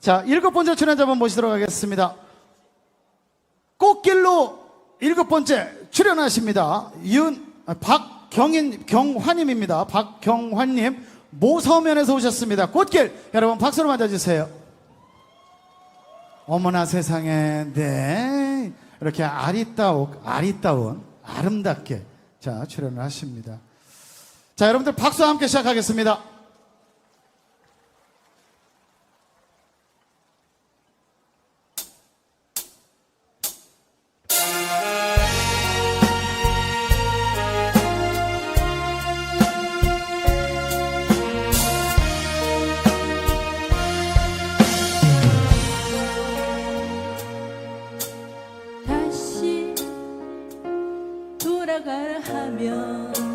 자, 일곱 번째 출연자 분 모시도록 하겠습니다. 꽃길로 일곱 번째 출연하십니다. 윤, 아, 박경인, 경환님입니다. 박경환님, 모서면에서 오셨습니다. 꽃길, 여러분 박수로 맞아주세요. 어머나 세상에, 네. 이렇게 아리따운, 아리따운, 아름답게, 자, 출연을 하십니다. 자, 여러분들 박수와 함께 시작하겠습니다. 돌아가라 하면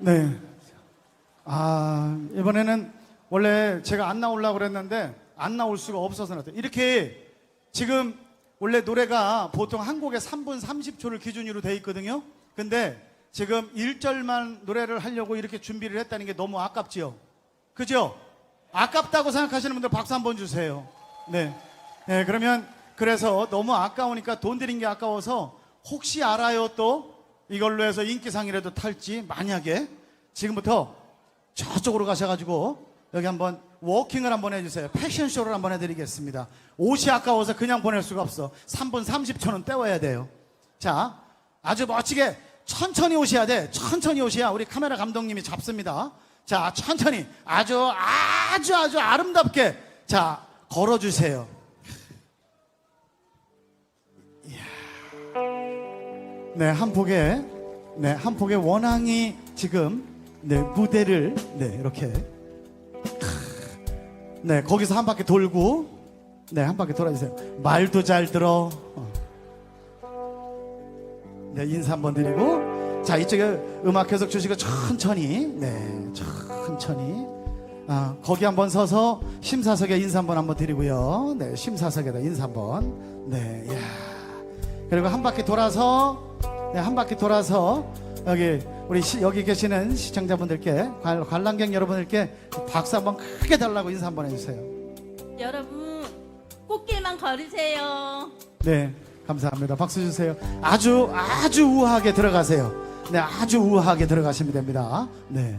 네. 아, 이번에는 원래 제가 안 나오려고 그랬는데 안 나올 수가 없어서 나왔어요. 이렇게 지금 원래 노래가 보통 한 곡에 3분 30초를 기준으로 돼 있거든요. 근데 지금 1절만 노래를 하려고 이렇게 준비를 했다는 게 너무 아깝지요. 그죠? 아깝다고 생각하시는 분들 박수 한번 주세요. 네. 네, 그러면 그래서 너무 아까우니까 돈 들인 게 아까워서 혹시 알아요 또 이걸로 해서 인기상이라도 탈지 만약에 지금부터 저쪽으로 가셔가지고 여기 한번 워킹을 한번 해주세요. 패션쇼를 한번 해드리겠습니다. 옷이 아까워서 그냥 보낼 수가 없어. 3분 30초는 때워야 돼요. 자, 아주 멋지게 천천히 오셔야 돼. 천천히 오셔야 우리 카메라 감독님이 잡습니다. 자, 천천히 아주 아주 아주 아름답게 자 걸어주세요. 네, 한 폭의 네, 한 폭의 원앙이 지금 네 무대를 네 이렇게. 네 거기서 한 바퀴 돌고 네 한 바퀴 돌아 주세요. 말도 잘 들어. 어. 네, 인사 한번 드리고. 자 이쪽에 음악 계속 주시고 천천히. 네 천천히. 아 거기 한번 서서 심사석에 인사 한번 한번 드리고요. 네 심사석에다 인사 한번. 네 야 그리고 한 바퀴 돌아서 네, 한 바퀴 돌아서 여기 우리 시- 여기 계시는 시청자분들께 관, 관람객 여러분들께 박수 한번 크게 달라고 인사 한번 해주세요 여러분 꽃길만 걸으세요. 네, 감사합니다. 박수 주세요. 아주 아주 우아하게 들어가세요. 네, 아주 우아하게 들어가시면 됩니다. 네.